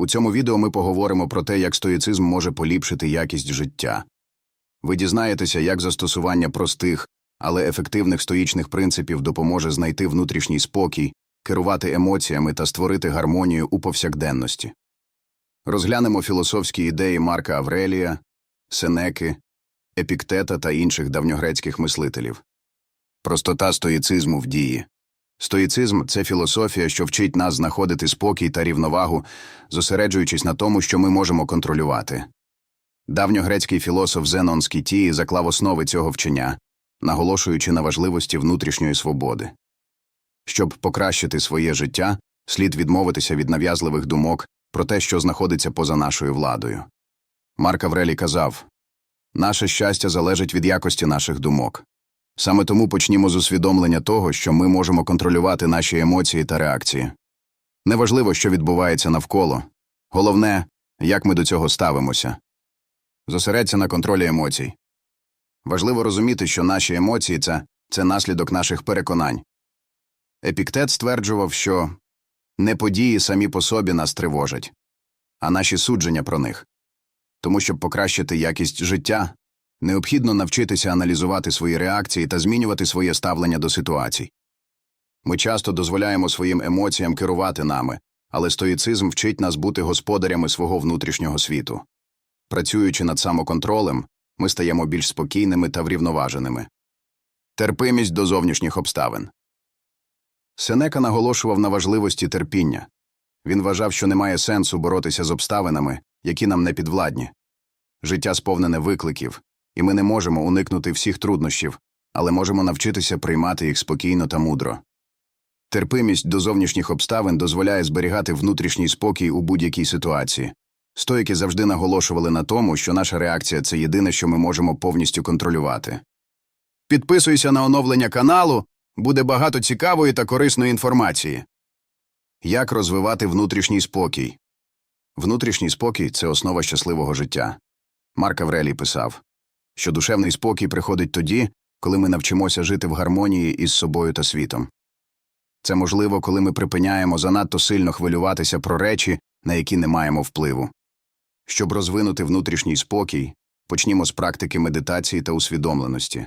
У цьому відео ми поговоримо про те, як стоїцизм може поліпшити якість життя. Ви дізнаєтеся, як застосування простих, але ефективних стоїчних принципів допоможе знайти внутрішній спокій, керувати емоціями та створити гармонію у повсякденності. Розглянемо філософські ідеї Марка Аврелія, Сенеки, Епіктета та інших давньогрецьких мислителів. Простота стоїцизму в дії. Стоїцизм це філософія, що вчить нас знаходити спокій та рівновагу, зосереджуючись на тому, що ми можемо контролювати. Давньогрецький філософ Зенон з Кітії заклав основи цього вчення, наголошуючи на важливості внутрішньої свободи. Щоб покращити своє життя, слід відмовитися від нав'язливих думок про те, що знаходиться поза нашою владою. Марк Аврелій казав наше щастя залежить від якості наших думок. Саме тому почнімо з усвідомлення того, що ми можемо контролювати наші емоції та реакції. Неважливо, що відбувається навколо, головне, як ми до цього ставимося. Зосередься на контролі емоцій. Важливо розуміти, що наші емоції це, це наслідок наших переконань. Епіктет стверджував, що не події самі по собі нас тривожать, а наші судження про них. Тому, щоб покращити якість життя, необхідно навчитися аналізувати свої реакції та змінювати своє ставлення до ситуацій. Ми часто дозволяємо своїм емоціям керувати нами, але стоїцизм вчить нас бути господарями свого внутрішнього світу. Працюючи над самоконтролем, ми стаємо більш спокійними та врівноваженими. Терпимість до зовнішніх обставин. Сенека наголошував на важливості терпіння. Він вважав, що немає сенсу боротися з обставинами, які нам не підвладні. Життя сповнене викликів, і ми не можемо уникнути всіх труднощів, але можемо навчитися приймати їх спокійно та мудро. Терпимість до зовнішніх обставин дозволяє зберігати внутрішній спокій у будь-якій ситуації. Стоїки завжди наголошували на тому, що наша реакція це єдине, що ми можемо повністю контролювати. Підписуйся на оновлення каналу, буде багато цікавої та корисної інформації. Як розвивати внутрішній спокій? Внутрішній спокій це основа щасливого життя. Марк Аврелій писав, що душевний спокій приходить тоді, коли ми навчимося жити в гармонії із собою та світом. Це можливо, коли ми припиняємо занадто сильно хвилюватися про речі, на які не маємо впливу. Щоб розвинути внутрішній спокій, почнімо з практики медитації та усвідомленості.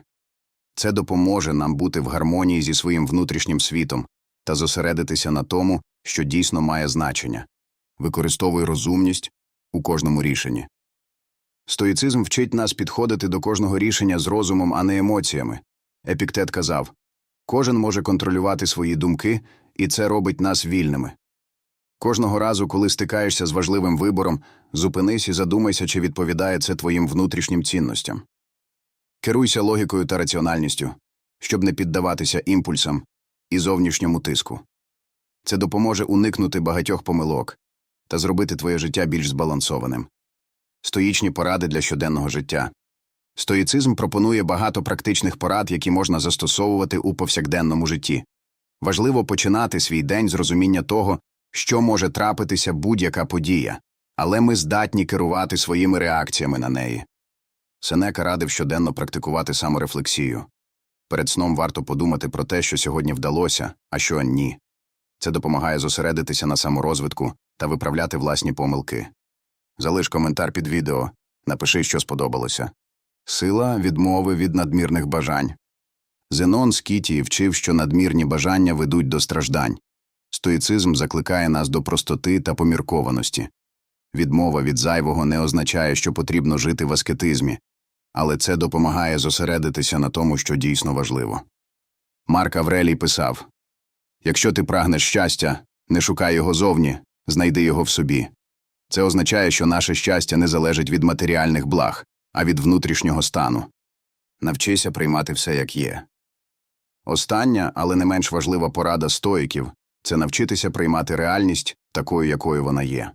Це допоможе нам бути в гармонії зі своїм внутрішнім світом та зосередитися на тому, що дійсно має значення. Використовуй розумність у кожному рішенні. Стоїцизм вчить нас підходити до кожного рішення з розумом, а не емоціями. Епіктет казав кожен може контролювати свої думки, і це робить нас вільними. Кожного разу, коли стикаєшся з важливим вибором, зупинись і задумайся, чи відповідає це твоїм внутрішнім цінностям. Керуйся логікою та раціональністю, щоб не піддаватися імпульсам і зовнішньому тиску. Це допоможе уникнути багатьох помилок та зробити твоє життя більш збалансованим. Стоїчні поради для щоденного життя. Стоїцизм пропонує багато практичних порад, які можна застосовувати у повсякденному житті. Важливо починати свій день з розуміння того, що може трапитися будь-яка подія, але ми здатні керувати своїми реакціями на неї. Сенека радив щоденно практикувати саморефлексію. Перед сном варто подумати про те, що сьогодні вдалося, а що ні. Це допомагає зосередитися на саморозвитку та виправляти власні помилки. Залиш коментар під відео, напиши, що сподобалося. Сила відмови від надмірних бажань. Зенон з Кітії вчив, що надмірні бажання ведуть до страждань. Стоїцизм закликає нас до простоти та поміркованості. Відмова від зайвого не означає, що потрібно жити в аскетизмі, але це допомагає зосередитися на тому, що дійсно важливо. Марк Аврелій писав Якщо ти прагнеш щастя, не шукай його зовні, знайди його в собі. Це означає, що наше щастя не залежить від матеріальних благ, а від внутрішнього стану. Навчися приймати все як є. Остання, але не менш важлива порада стоїків це навчитися приймати реальність такою, якою вона є.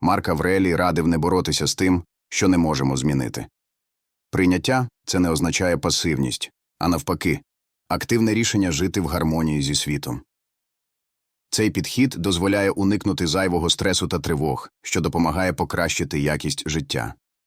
Марк Аврелій радив не боротися з тим, що не можемо змінити. Прийняття це не означає пасивність, а навпаки, активне рішення жити в гармонії зі світом. Цей підхід дозволяє уникнути зайвого стресу та тривог, що допомагає покращити якість життя.